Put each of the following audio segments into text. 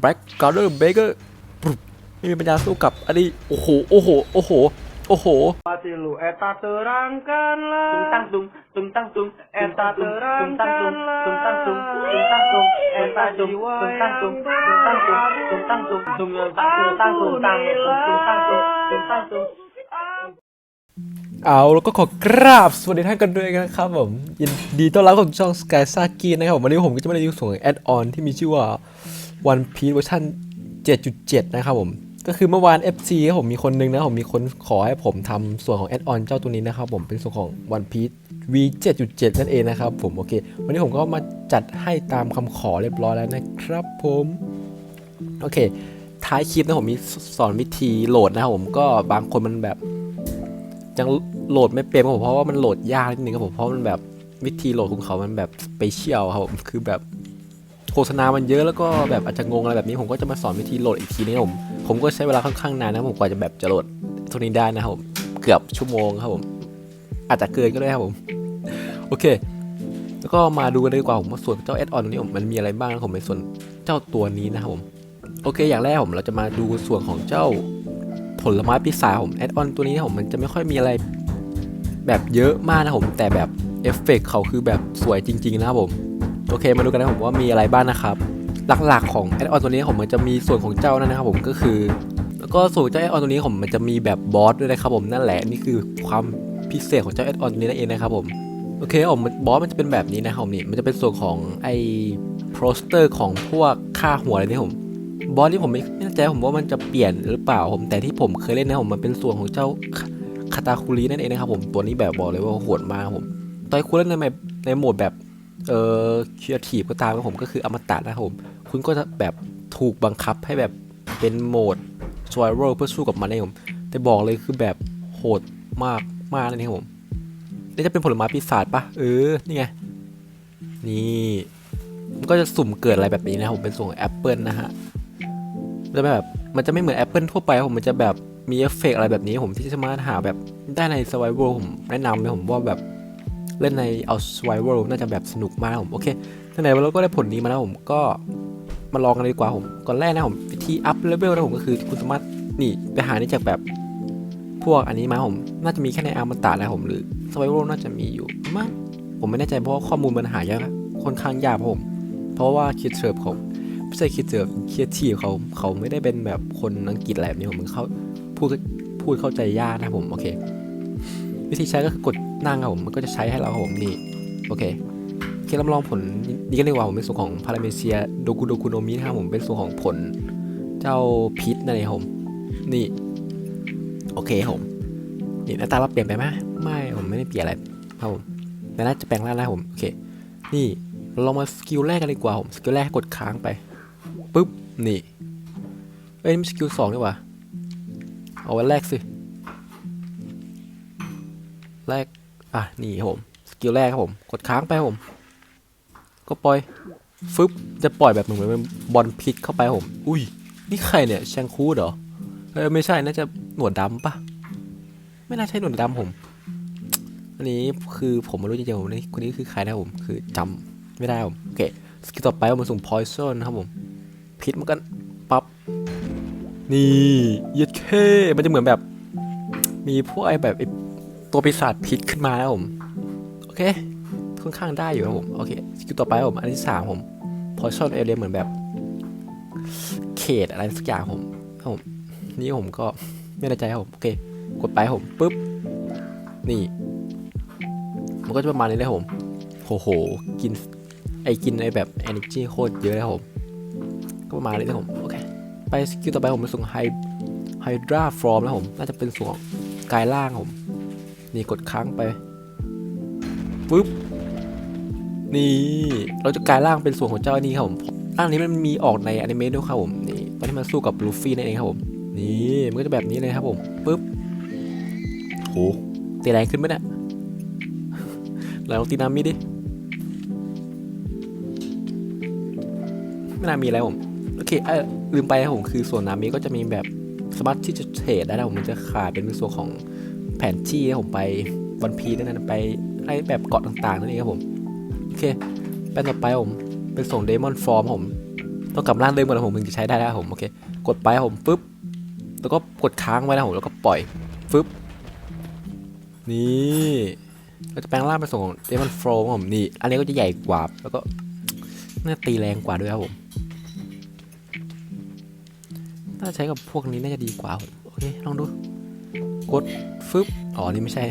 แบล็กการ์เดอร์เบเกอร์ไม่มีปัญญาสู้กับอันนี้โอ้โห โอ้โห โอ้โห โอ้โห Patilu eta terangkanlah tung tang tung tung tang tung Eta terangkanlah tung tang tung tung tang tung eta tung tung tang tung tung tang tung tung tang tung tung tang tung tang tung tang tung tung tang tung tung tang tung เอาแล้วก็ขอกราบสวัสดีท่านกันด้วยนะครับผมยินดีต้อนรับเข้าสู่ช่อง Sky s a k i นะครับผมวันนี้ผมก็จะมารีวิวส่วนของแอดออนที่มีชื่อว่า One Piece เวอร์ชัน7.7 นะครับผม ก็คือเมื่อวาน FC ครับผมมีคนนึงนะผมมีคนขอให้ผมทำส่วนของแอดออนเจ้าตัวนี้นะครับผมเป็นส่วนของ One Piece V 7.7 นั่นเองนะครับผมโอเค วันนี้ผมก็มาจัดให้ตามคำขอเรียบร้อยแล้วนะครับผมโอเค ท้ายคลิปนะผมมีสอนวิธีโหลดนะครับผมก็บางคนมันแบบยังโหลดไม่เป็นครับผมเพราะว่ามันโหลดยากนิดนึงครับผมเพราะมันแบบวิธีโหลดของเขามันแบบสเปเชี่ยลครับผมคือแบบ โฆษณามันเยอะแล้วก็แบบอาจจะงงอะไรแบบนี้ผมก็จะมาสอนวิธีโหลดอีกทีนึงผมผมก็ใช้เวลาค่อนข้างนานนะผมกว่าจะแบบจะโหลดตัวนี้ได้นะครับผมเกือบชั่วโมงครับผมอาจจะเกินก็ได้ครับผมโอเค แล้วก็มาดูกันดีกว่าผมว่าส่วนเจ้าแอดออนตัวนี้ผมมันมีอะไรบ้างนะผมในส่วนเจ้าตัวนี้นะครับผมโอเค อย่างแรกผมเราจะมาดูส่วนของเจ้าผลไม้ปีศาจผมแอดออนตัวนี้นะผมมันจะไม่ค่อยมีอะไรแบบเยอะมากนะผมแต่แบบเอฟเฟกต์เขาคือแบบสวยจริง ๆ นะครับผม โอเคมาดูกันนะผมว่ามีอะไรบ้างนะครับ หลักๆของแอดออนตัวนี้ผมมันจะมีส่วนของเจ้านั่นนะครับผมก็คือ แล้วก็ส่วนเจ้าแอดออนตัวนี้ผมมันจะมีแบบบอสด้วยนะครับผมนั่นแหละนี่คือความพิเศษของเจ้าแอดออนตัวนี้นั่นเองนะครับผมโอเคผมบอสมันจะเป็นแบบนี้นะครับผมนี่มันจะเป็นส่วนของไอ้โปสเตอร์ของพวกค่าหัวอะไรนี่ผมบอสที่ผมไม่แน่ใจผมว่ามันจะเปลี่ยนหรือเปล่าผมแต่ที่ผมเคยเล่นนะผมมันเป็นส่วนของเจ้าคาตาคุรีนั่นเองนะครับผมตัวนี้แบบบอกเลยว่าโหดมากผมตอนคุณเล่นในในโหมดแบบ เออครีเอทีฟก็ตามครับผมก็คืออมตะนะครับผม คุณก็จะแบบถูกบังคับให้แบบเป็นโหมด survival เพื่อสู้กับมันนะครับผม แต่บอกเลยคือแบบโหดมากมากเลยนะครับผม นี่จะเป็นผลไม้ปีศาจปะเออ นี่ไง นี่มันก็จะสุ่มเกิดอะไรแบบนี้นะครับผมเป็นส่วนแอปเปิลนะฮะจะแบบมันจะไม่เหมือน Apple ทั่วไปผมมันจะแบบมีเอฟเฟกต์อะไรแบบนี้ผมที่จะสามารถหาแบบได้ใน Survival ผมแนะนำเลยผมว่าแบบ เล่นในเอา Survival น่าจะแบบสนุกมากผมโอเคไหนๆเราก็ได้ผลนี้มาแล้วผมก็มาลองกันเลยดีกว่าผมก่อนแรกนะผมวิธีอัพเลเวลนะผมก็คือคุณสามารถนี่ไปหานี่จากแบบพวกอันนี้มาผม น่าจะมีแค่ในอาร์มตานะผมหรือ Survival น่าจะมีอยู่มั้งผมไม่แน่ใจเพราะว่าข้อมูลมันหายากค่อนข้างยากผม เพราะว่าคิดเสิร์ฟของไม่ใช่คิดเจอเคียทีเขาเขาไม่ได้เป็นแบบคนอังกฤษอะไรแบบนี้ผมเขาพูดพูดเข้าใจยากนะผมโอเค วิธีใช้ก็คือกดนั่งครับผมมันก็จะใช้ให้เราครับผมนี่โอเคเคเรามาลองผลนี้กันดีกว่าผมเป็นส่วนของพาราเมเซียโดกุโดกุโนมินะครับผมเป็นส่วนของผลเจ้าพิษนั่นเองผมนี่โอเคครับผมนี่หน้าตาเราเปลี่ยนไปไหมไม่ผมไม่ได้เปลี่ยนอะไรครับผมแต่น่าจะแปลงร่างได้ผมโอเคนี่เราลองมาสกิลแรกกันดีกว่าผมสกิลแรกกดค้างไปปุ๊บนี่เอ้ยมันสกิลสองนี่หว่าเอาไว้แรกสิ แรก อะ นี่ผม สกิลแรกครับผม กดค้างไปผม ก็ปล่อย ฟึบ จะปล่อยแบบเหมือนเป็นบอลพิษเข้าไปผม อุ้ย นี่ใครเนี่ย แชงคูดเหรอ เออไม่ใช่ น่าจะหนวดดำปะไม่น่าใช่หนวดดำผม อันนี้คือผมไม่รู้จริงๆผมนี่คนนี้คือใครนะผม คือจำไม่ได้ผม โอเค สกิลต่อไปผมส่ง poison นะครับผม พิษมันก็ปั๊บ นี่ยัดเค มันจะเหมือนแบบ มีพวกไอ้แบบไตัวปีศาจพิษขึ้นมาแล้วผม โอเค ค่อนข้างได้อยู่ครับผม โอเคสกิลต่อไปผม อันที่สามผม poison area เหมือนแบบ เขตอะไรสักอย่างผมครับผม นี่ผมก็ไม่แน่ใจครับผม โอเค กดไปผมปุ๊บ นี่ มันก็จะประมาณนี้เลยผมโอ้โห กิน ไอกินไอแบบ energy โคตรเยอะเลยผม ก็ประมาณนี้นะครับผม โอเค ไปสกิลต่อไปผมเป็นส่งไฮไฮดราฟอร์มแล้วผม น่าจะเป็นส่วนกายล่างผม นี่กดค้างไปปึ๊บนี่เราจะกลายร่างเป็นส่วนของเจ้าอันนี้ครับผมร่างนี้มันมีออกในอนิเมะด้วยครับผมนี่ตอนที่มันสู้กับลูฟี่นั่นเองครับผมนี่มันก็จะแบบนี้เลยครับผมปึ๊บโหตีแรงขึ้นไหมเนี่ยลองตีนามิดิไม่น่ามีอะไรผมโอเคเออลืมไปนะผมคือส่วนนามิก็จะมีแบบสามารถที่จะเทรดได้นะผมมันจะขายเป็นส่วนของ แผนที่ให้ผมไปวันพีนั่นนะไปให้แบบเกาะต่างๆนั่นเองครับผมโอเคแปนต่อไปผมเป็นส่งเดมอนฟอร์มผมต้องกลับร่างเดิมก่อนผมถึงจะใช้ได้แล้วผมโอเคกดไปผมปึ๊บแล้วก็กดค้างไว้นะผมแล้วก็ปล่อยฟึบนี่เราจะแปลงร่างเป็นส่งเดมอนโฟลผมนี่อันนี้ก็จะใหญ่กว่าแล้วก็น่าตีแรงกว่าด้วยครับผมถ้าใช้กับพวกนี้น่าจะดีกว่าผมโอเคลองดู กดฟึบอ๋อนี่ไม่ใช่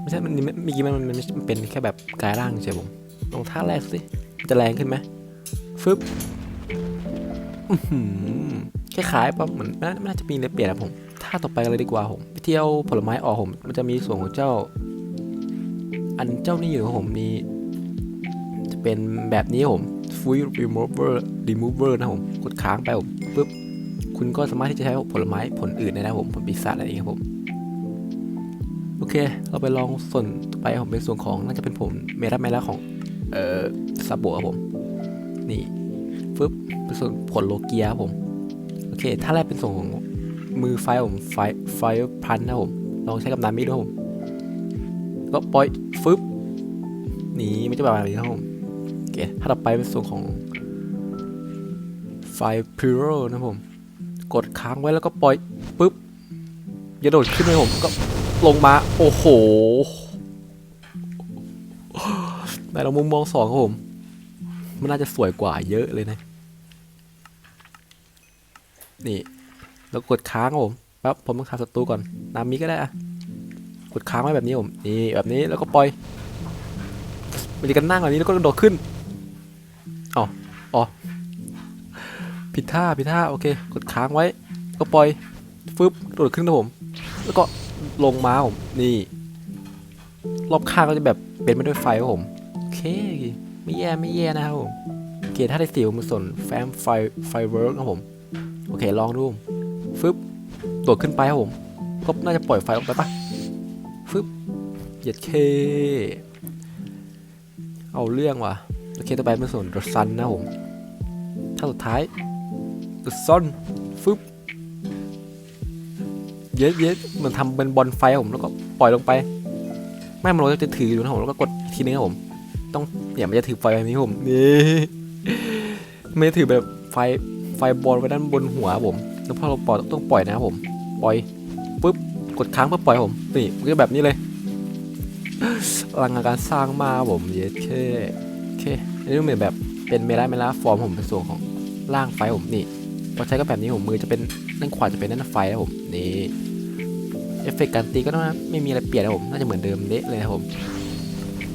ไม่ใช่ มันเมื่อกี้มันมันมันเป็นแค่แบบกายร่างเฉยผมลองท่าแรกสิมันจะแรงขึ้นไหมฟึบคล้ายๆปะเหมือนไม่น่าไม่น่าจะมีอะไรเปลี่ยนนะผมท่าต่อไปกันเลยดีกว่าผมไปเที่ยวผลไม้ออกผม มันจะมีส่วนของเจ้า อันเจ้านี่อยู่ของผมนี่จะเป็นแบบนี้ครับผม Full Remover Remover นะผมกดค้างไปผมปุ๊บคุณก็สามารถที่จะใช้ผลไม้ผลอื่นได้นะผมผลปีศาจอะไรอย่างเงี้ยครับผม เค เราไปลองส่วนไปผมเป็นส่วนของน่าจะเป็นผมเมราเมราของ เอ่อซาโบครับผม นี่ฟึบเป็นส่วนผลโลเกียครับผม โอเค ถ้าแรกเป็นส่วนของมือไฟผมไฟไฟพันนะผม ลองใช้กับนามิด้วยผม ก็ปล่อยฟึบหนีไม่จะแบบนี้นะครับผมโอเคถ้าต่อไปเป็นส่วนของไฟพิโรนะผม กดค้างไว้แล้วก็ปล่อยปุ๊บอย่าโดดขึ้นไปผมก็ ลงมา โอ้โหในเรามุมมองสองครับผม มันน่าจะสวยกว่าเยอะเลยนะ นี่ แล้วกดค้างครับผมแป๊บผมต้องฆ่าศัตรูก่อนนามิก็ได้อะกดค้างไว้แบบนี้ผม นี่แบบนี้แล้วก็ปล่อยมันจะกันนั่งแบบนี้แล้วก็โดดขึ้นอ๋ออ๋อผิดท่าผิดท่าโอเค กดค้างไว้ ก็ปล่อยฟึบโดดขึ้นนะผม แล้วก็ ลงมาผมนี่ รอบข้างก็จะแบบเป็นไปด้วยไฟครับผมโอเค ไม่แย่ไม่แย่นะครับผมโอเคถ้าได้สิวมันส่วนแฟมไฟไฟเวิร์กครับผมโอเคลองดูฟึบโดดขึ้นไปครับผมก็น่าจะปล่อยไฟออกไปปะฟึบเหยียดเค เอาเรื่องว่ะโอเคต่อไปเป็นส่วน The Sun นะผมถ้าสุดท้าย The Sun ฟึบ เย็ดเย็ดเหมือนทำเป็นบอลไฟผมแล้วก็ปล่อยลงไป ไม่มันเราจะถืออยู่นะผมแล้วก็กดทีนึงครับผม ต้องอย่ามันจะถือไฟแบบนี้ผมนี่ไม่ถือแบบไฟไฟบอลไว้ด้านบนหัวผมแล้วพอเราปล่อยต้องปล่อยนะครับผม ปล่อยปุ๊บกดค้างเพื่อปล่อยผมนี่มันก็แบบนี้เลยพลังการสร้างมาผมเยสเคโอเคอันนี้เหมือนแบบเป็นเมล่าเมล่าฟอร์มผมเป็นส่วนของร่างไฟผมนี่พอใช้ก็แบบนี้ผมมือจะเป็นด้านขวาจะเป็นด้านไฟครับผมนี่ เอฟเฟกต์การตีก็น่าไม่มีอะไรเปลี่ยนนะผม น่าจะเหมือนเดิมเละเลยครับผม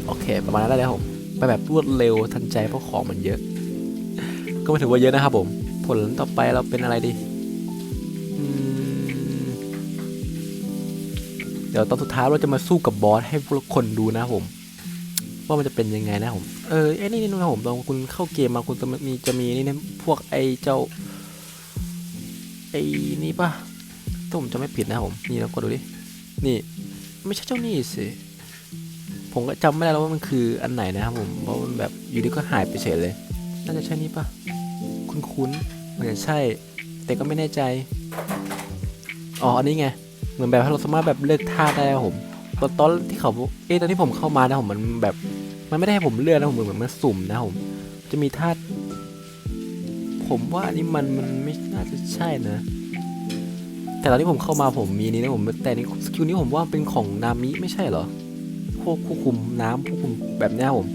โอเค ประมาณนั้นได้แล้วผม ไปแบบรวดเร็วทันใจเพราะของมันเยอะ ก็ไม่ถือว่าเยอะนะครับผม ผลต่อไปเราเป็นอะไรดี เดี๋ยวตอนสุดท้ายเราจะมาสู้กับบอสให้พวกคนดูนะผมว่ามันจะเป็นยังไงนะผม เออไอ้นี่นี่นะผมตอนคุณเข้าเกมมาคุณจะมีจะมีนี่นะพวกไอ้เจ้าไอ้นี่ปะ ถ้าผมจะไม่ผิดนะผม นี่เรากดดูดิ นี่ไม่ใช่เจ้านี่สิ ผมก็จำไม่ได้แล้วว่ามันคืออันไหนนะครับผม เพราะมันแบบอยู่ดีก็หายไปเฉยเลย น่าจะใช่นี่ปะคุ้นๆเหมือนใช่ แต่ก็ไม่แน่ใจ อ๋อ อันนี้ไง เหมือนแบบเราสามารถแบบเลือกท่าได้ครับผมตอนตอนที่เขา เอ๊ะตอนที่ผมเข้ามานะผมมันแบบ มันไม่ได้ให้ผมเลือกนะผมเหมือนมันสุ่มนะผม จะมีท่าผมว่าอันนี้มันมันไม่น่าจะใช่นะ แต่ตอนที่ผมเข้ามาผมมีนี่นะผมแต่นี่สกิลนี้ผมว่าเป็นของนามิไม่ใช่เหรอพวกควบคุมน้ำควบคุมแบบนี้ผม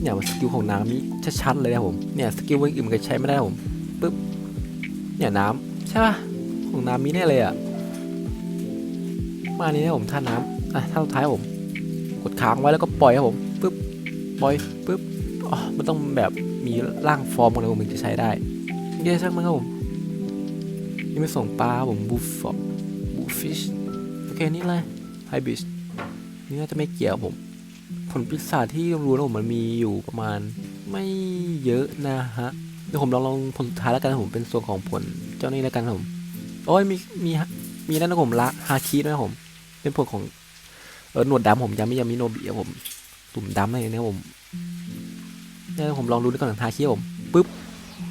เนี่ยสกิลของนามิชัดๆเลยนะผมเนี่ยสกิลอื่นมันก็ใช้ไม่ได้ผมปึ๊บเนี่ยน้ำใช่ป่ะของนามิแน่เลยอะมานี้นะผมท่าน้ำอะท่าสุดท้ายผมกดค้างไว้แล้วก็ปล่อยครับผมปึ๊บปล่อยปึ๊บอ๋อมันต้องแบบมีร่างฟอร์มอะไรผมถึงจะใช้ได้เดี๋ยวช่างมันครับผม ไม่ส่งปลาผมบูฟอบูฟิชโอเคนี่อะไรไฮบิชนี่น่าจะไม่เกี่ยวผม ผลปีศาจที่รู้นะผมมันมีอยู่ประมาณไม่เยอะนะฮะเดี๋ยวผมลองลองผลสุดท้ายแล้วกันผมเป็นส่วนของผลเจ้านี้แล้วกันผมโอ้ยมีมีมีนั่นนะผมละฮาคิด้วยนะผม เป็นผลของเออหนวดดำผมยามิยามิโนบิผมตุ่มดำอะไรเนี่ยผมเนี่ยผมลองดูด้วยก่อนทาคิผมปุ๊บ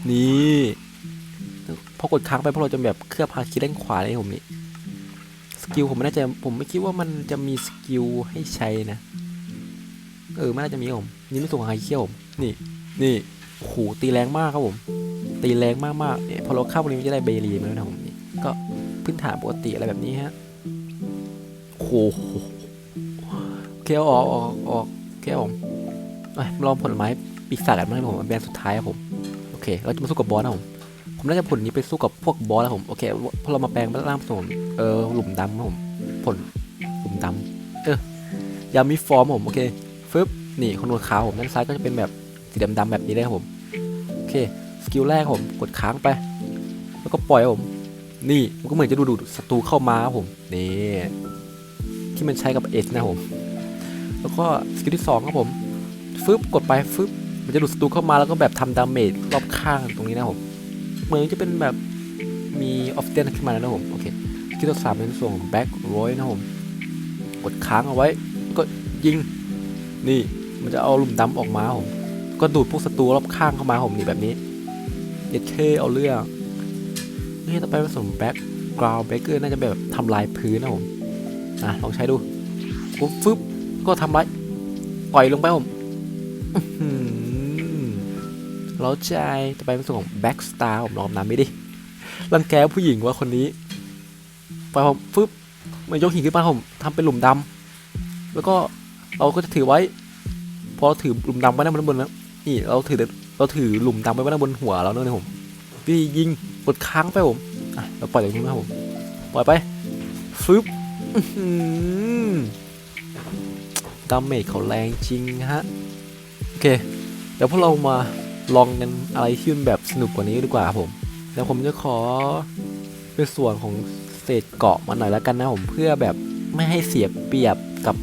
นี่ พอกดค้างไปพวกเราจะแบบเคลือบฮาคิด้านขวาเลยผมนี่สกิลผมไม่แน่ใจผมไม่คิดว่ามันจะมีสกิลให้ใช้นะ เออไม่น่าจะมีผมนี่ไม่ส่งฮาคิผมนี่ นี่โอ้โหตีแรงมากครับผม ตีแรงมากๆเนี่ยพอเราเข้าตรงนี้มันจะได้เบรีมาแล้วนะผมนี่ก็พื้นฐานปกติอะไรแบบนี้ฮะโอ้โหโอเคเอออกออกออกโอเคครับผมลองผลไม้ปีศาจกันบ้างนะผมแบรนด์สุดท้ายครับผมโอเค เราจะมาสู้กับบอสนะผม ผมน่าจะผลนี้ไปสู้กับพวกบอสแล้วผมโอเคพอเรามาแปลงร่างผสมเออหลุมดำครับผมผลหลุมดำเออยามีฟอร์มผมโอเคฟึบนี่คอนโทรลขาวผมด้านซ้ายก็จะเป็นแบบสีดำๆแบบนี้ได้ครับผมโอเคสกิลแรกผมกดค้างไป แล้วก็ปล่อยผมนี่มันก็เหมือนจะดูดูศัตรูเข้ามาครับผมนี่ที่มันใช้กับเอสนะผมแล้วก็สกิลที่สองครับผมฟึบกดไปฟึบมันจะดูดศัตรูเข้ามาแล้วก็แบบทำดาเมจรอบข้างตรงนี้นะผม เหมือนจะเป็นแบบมีออฟเดนขึ้นมาแล้วนะผมโอเคสกิลที่สามเป็นส่วนของแบ็กโรยนะผมกดค้างเอาไว้ก็ยิงนี่มันจะเอาหลุมดำออกมาผมก็ดูดพวกศัตรูรอบข้างเข้ามาผมนี่แบบนี้เย็ดเคเอาเรื่องนี่ต่อไปผสมแบ็กกราวเบเกอร์น่าจะแบบทำลายพื้นนะผมอะลองใช้ดูปุ๊บฟึบก็ทำลายปล่อยลงไปผม เราใจต่อไปเป็นส่วนของแบ็กสตาร์ผมลองนำไม่ดิรังแกผู้หญิงว่าคนนี้ไปผมฟึบมันยกหินขึ้นมาผมทำเป็นหลุมดำแล้วก็เราก็จะถือไว้ พอเราถือหลุมดำไว้ด้านบนแล้วนี่เราถือเราถือหลุมดำไว้ไว้ด้านบนหัวเราเนอะเนี่ยผมพี่ยิงกดค้างไปผมอะเราปล่อยตรงนี้นะผมปล่อยไปฟึบอื้อหือดาเมจเขาแรงจริงฮะ โอเค เดี๋ยวพวกเรามา ลองกันอะไรที่มันแบบสนุกกว่านี้ดีกว่าผมเดี๋ยวผมจะขอเป็นส่วนของเศษเกาะมาหน่อยแล้วกันนะผมเพื่อแบบไม่ให้เสียเปรียบกับ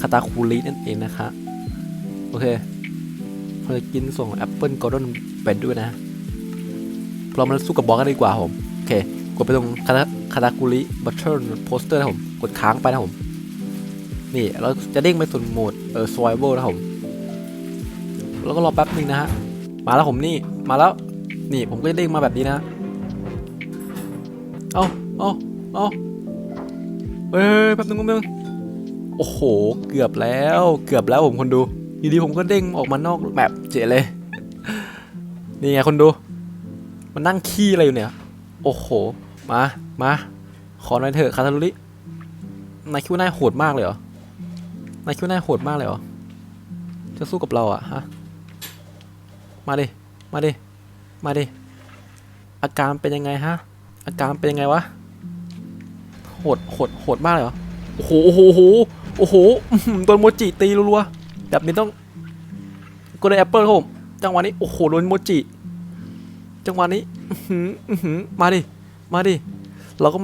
คาตาคูรินั่นเองนะคะโอเคเราจะกินส่งแอปเปิลกอร์ดอนเป็นด้วยนะเรามาสู้กับบอสกันดีกว่าผมโอเคกดไปตรงคาตาคาตากุริบัตเทิลโปสเตอร์นะผมกดค้างไปนะผมนี่เราจะเด้งไปส่วนโหมดเออสไวเบิลนะผมแล้วก็รอแป๊บหนึ่งนะฮะ มาแล้วผมนี่ มาแล้ว นี่ผมก็จะเด้งมาแบบนี้นะ เอาเอาเอาเฮ้ยแป๊บนึงแป๊บนึงโอ้โห เกือบแล้ว เกือบแล้วผมคนดู อยู่ดีผมก็เด้งออกมานอกแบบเจ๋เลย นี่ไงคนดู มันนั่งขี้อะไรอยู่เนี่ย โอ้โห มา มา ขอหน่อยเถอะคาทารุรินายคิดว่านายโหดมากเลยเหรอ นายคิดว่านายโหดมากเลยเหรอ จะสู้กับเราอะฮะ มาดิ มาดิ มาดิ อาการเป็นยังไงฮะ อาการเป็นยังไงวะ โหด โหด โหดมากเลยเหรอ โอ้โห โอ้โห โอ้โหโอ้โหอื้อหือโดนโมจิตีรัวๆ แบบนี้ต้องกดในแอปเปิลครับผม จังหวะนี้ โอ้โห โดนโมจิ จังหวะนี้มาดิ มาดิ เราก็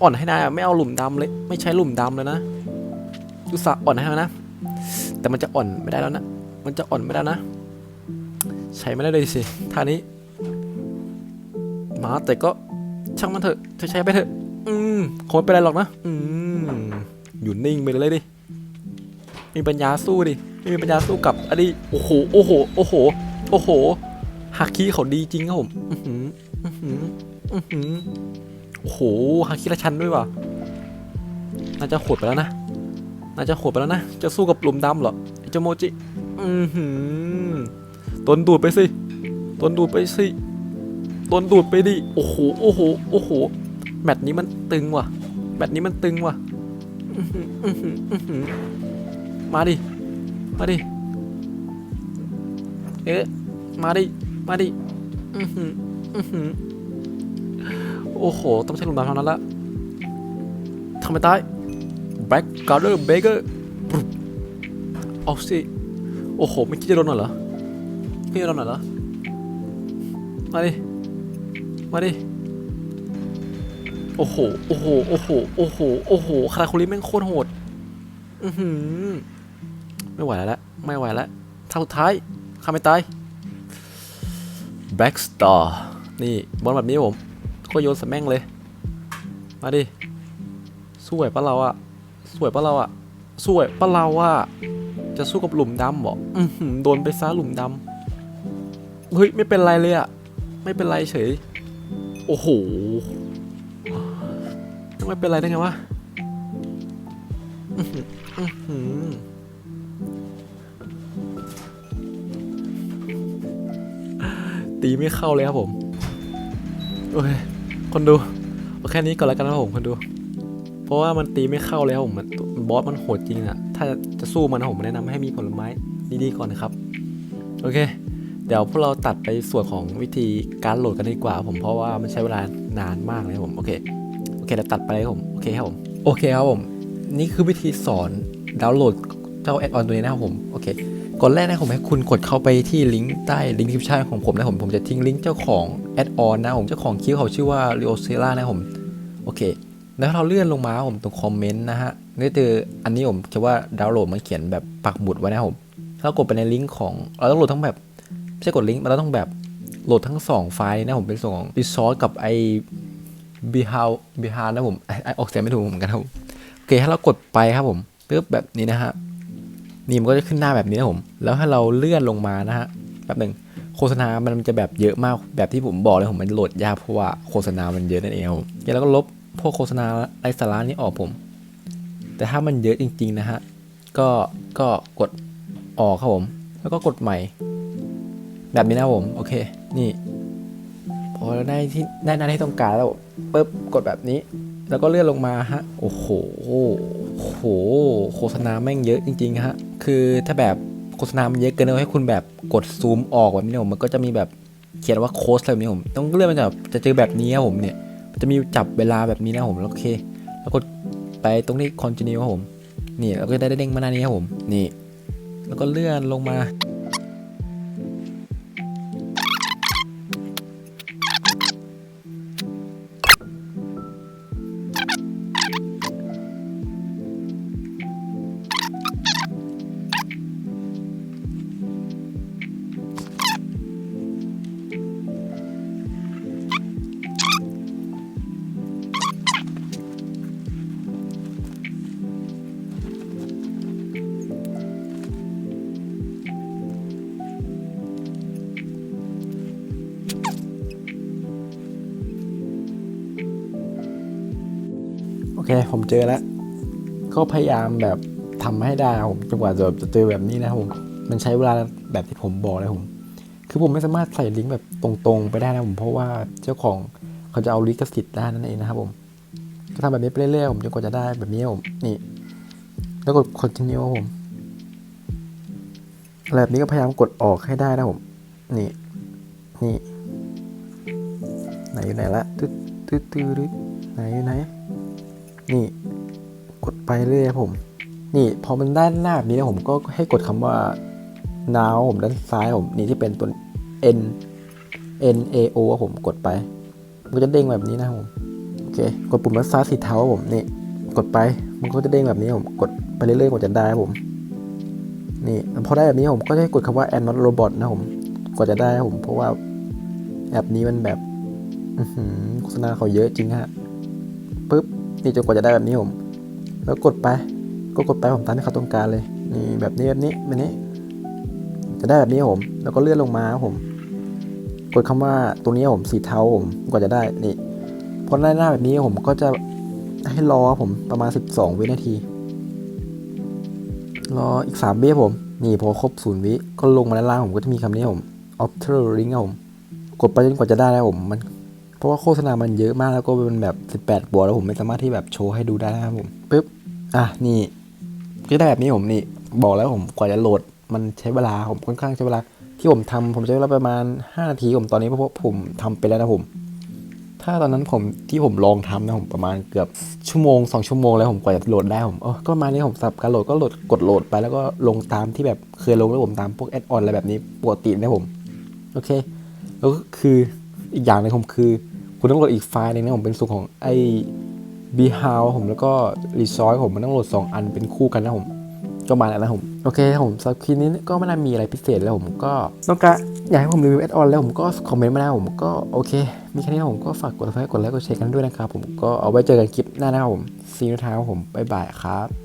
อ่อนให้นายไม่เอาหลุมดำเลย ไม่ใช้หลุมดำเลยนะอุตส่าห์อ่อนให้แล้วนะ แต่มันจะอ่อนไม่ได้แล้วนะ มันจะอ่อนไม่ได้นะ ใช้ไม่ได้เลยสิท่านี้ มาแต่ก็ช่างมันเถอะจะใช้ไปเถอะ อืมคงไม่เป็นไรหรอกนะ อืมอยู่นิ่งไปเลยดิ มีปัญญาสู้ดิไม่มีปัญญาสู้กับอันนี้โอ้โห โอ้โห โอ้โห โอ้โหฮักคีเขาดีจริงครับผม อือหือ อือหือ อือหือ โอ้โหฮักคีละชันด้วยว่ะ น่าจะโหดไปแล้วนะ น่าจะโหดไปแล้วนะ จะสู้กับหลุมดำเหรอเจ้าโมจิ อือหือ ตนดูดไปสิตนดูดไปสิตนดูดไปดิ โอ้โห โอ้โห โอ้โห แมตช์นี้มันตึงว่ะ แมตช์นี้มันตึงว่ะ มาดิ มาดิ เอ๊ะ มาดิ มาดิอือหืออือหือโอ้โห ต้องใช้หลุมดำเท่านั้นละทำไมตายแบ็กการ์เดอร์เบเกอร์เอาสิ โอ้โห ไม่คิดจะโดนหน่อยเหรอ ไม่คิดจะโดนหน่อยเหรอ มาดิ มาดิ โอ้โห โอ้โห โอ้โห โอ้โห โอ้โห คาราคุริแม่งโคตรโหด อือหือ ไม่ไหวแล้วละไม่ไหวแล้วท่าสุดท้ายข้าไม่ตาย Black Star นี่บอลแบบนี้ผมก็โยนสแม่งเลย มาดิ สวยปะเราอะสวยปะเราอะสวยปะเราอะจะสู้กับหลุมดำเหรออือหือโดนไปซะหลุมดำ เฮ้ยไม่เป็นไรเลยอะไม่เป็นไรเฉย โอ้โหไม่เป็นไรได้ไงวะตีไม่เข้าเลยครับผม โอเค คนดูแค่นี้ก่อนแล้วกันนะครับผมคนดู เพราะว่ามันตีไม่เข้าเลยครับผมมันบอสมันโหดจริงอะถ้าจะสู้มันนะผมแนะนำให้มีผลไม้ดีๆก่อนนะครับ โอเค เดี๋ยวพวกเราตัดไปส่วนของวิธีการโหลดกันดีกว่าผมเพราะว่ามันใช้เวลานานมากเลยผมโอเคโอเคเดี๋ยวตัดไปเลยผมโอเคครับผมโอเคครับผม นี่คือวิธีสอนดาวน์โหลดเจ้าแอดออนตัวนี้นะครับผมโอเคก่อนแรกนะผมให้คุณกดเข้าไปที่ลิงก์ใต้ลิงก์ดิสคริปชันของผมนะผมผมจะทิ้งลิงก์เจ้าของแอดออนนะผมเจ้าของคิวเขาชื่อว่า r i o c e l a นะผมโอเค แล้วเราเลื่อนลงมาผมตรงคอมเมนต์นะฮะก็เจออันนี้ผมคิดว่าดาวน์โหลดมันเขียนแบบปักหมุดไว้นะผมถ้าเรากดไปในลิงก์ของเราต้องโหลดทั้งแบบ ไม่ใช่กดลิงก์เราต้องแบบโหลดทั้งสองไฟล์นะผมเป็นส่วนของ Resource กับไอ้ b e h o w b e h o w นะผมไอ้ออกเสียงไม่ถูกเหมือนกันครับผมโอเคถ้าเรากดไปครับผมปึ๊บแบบนี้นะฮะนี่มันก็จะขึ้นหน้าแบบนี้นะผม แล้วถ้าเราเลื่อนลงมานะฮะแบบหนึ่งโฆษณา มันจะแบบเยอะมากแบบที่ผมบอกเลยผมมันโหลดยากเพราะว่าโฆษณา มันเยอะนั่นเองครับผมแล้วก็ลบพวกโฆษณาไร้สาระนี่ออกผม แต่ถ้ามันเยอะจริง ๆ นะฮะก็ก็กดออกครับผม แล้วก็กดใหม่ แบบนี้นะผม โอเค นี่ พอได้ที่ได้หน้าที่ต้องการแล้วปุ๊บกดแบบนี้ แล้วก็เลื่อนลงมาฮะ โอ้โหโอ้โห โฆษณาแม่งเยอะจริงๆฮะ คือถ้าแบบโฆษณามันเยอะเกินเอาให้คุณแบบกดซูมออกแบบนี้ผมมันก็จะมีแบบเขียนว่าโค้ดอะไรแบบนี้ผม ต้องเลื่อนมันจะแบจะเจอแบบนี้ครับผมเนี่ยจะมีจับเวลาแบบนี้นะผมแล้วโอเค แล้วก็ไปตรงนี้ continue ครับผม นี่แล้วก็ได้เด้งมาหน้านี้ครับผม นี่ แล้วก็เลื่อนลงมา เคผมเจอแล้ว ก็พยายามแบบทำให้ได้ผมจนกว่าจะจะเจอแบบนี้นะผมมันใช้เวลาแบบที่ผมบอกเลยผม คือผมไม่สามารถใส่ลิงก์แบบตรงๆ ไปได้นะผมเพราะว่าเจ้าของเขาจะเอาลิขสิทธิ์ได้นั่นเองนะครับผมก็ทำแบบนี้ไปเรื่อยๆผมจนกว่าจะได้แบบนี้ผมนี่ แล้วกด continue ผมแบบนี้ก็พยายามกดออกให้ได้นะผม นี่ นี่ ไหนอยู่ไหนละตึ๊ดตึ๊ดตึ๊ดตึ๊ดไหนอยู่ไหน นี่กดไปเรื่อยๆผม นี่พอมันด้านหน้าแบบนี้นะผมก็ให้กดคำว่า now ผมด้านซ้ายผมนี่ที่เป็นตัว n n a o ผมกดไป มันก็จะเด้งแบบนี้นะผมโอเคกดปุ่มด้านซ้ายสีเทาผมนี่กดไปมันก็จะเด้งแบบนี้ผมกดไปเรื่อยๆกว่าจะได้ผมนี่พอได้แบบนี้ผมก็จะให้กดคำว่า and not robot นะผมกว่าจะได้ผม เพราะว่าแอปนี้มันแบบโฆษณาเขาเยอะจริงฮะปึ๊บ นี่จนกว่าจะได้แบบนี้ผม แล้วกดไป ก็กดไปผมตามที่เขาต้องการเลย นี่แบบนี้แบบนี้แบบนี้ จะได้แบบนี้ผม แล้วก็เลื่อนลงมาครับผม กดคำว่าตรงนี้ผมสีเทาผม กว่าจะได้นี่พอได้หน้าแบบนี้ผมก็จะให้รอครับผมประมาณ 12 วินาที รออีก 3 วิครับผม นี่พอครบ0วิก็ลงมาด้านล่างผมก็จะมีคำนี้ผม optional link ผม กดไปจนกว่าจะได้แล้วผม มัน เพราะว่าโฆษณามันเยอะมากแล้วก็เป็นแบบ 18บวกแล้วผมไม่สามารถที่แบบโชว์ให้ดูได้นะครับผมปึ๊บอะนี่ก็ได้แบบนี้ผมนี่บอกแล้วผมกว่าจะโหลดมันใช้เวลาผมค่อนข้างใช้เวลา ที่ผมทำผมใช้เวลาประมาณ 5 นาทีผมตอนนี้เพราะผมทำไปแล้วนะผม ถ้าตอนนั้นผมที่ผมลองทำนะผมประมาณเกือบชั่วโมง 2 ชั่วโมงแล้วผมกว่าจะโหลดได้ผมเออก็มานี้ผมสับการโหลดก็โหลดกดโหลดไปแล้วก็ลงตามที่แบบเคยลงแล้วผมตามพวกแอดออนอะไรแบบนี้ปกตินะผมโอเคแล้วก็คืออีกอย่างหนึงผมคือ คุณต้องโหลดอีกไฟล์นึงนะผมเป็นส่วนของไอ้ b e h o w ผมแล้วก็ Resource ผมมันต้องโหลด 2 อันเป็นคู่กันนะผมก็มาแล้วนะผมโอเคผมสำหรับคลิปนี้ก็ไม่น่ามีอะไรพิเศษแล้วผมก็ต้องการอยากให้ผมรีวิวแอดออนแล้วผมก็คอมเมนต์มาได้ผมก็โอเค มีแค่นี้ผมก็ฝากกดไลค์กดไลค์กดแชร์กันด้วยนะครับผมก็เอาไว้เจอกันคลิปหน้านะครับผมซีนท้าผมบ๊ายบายครับ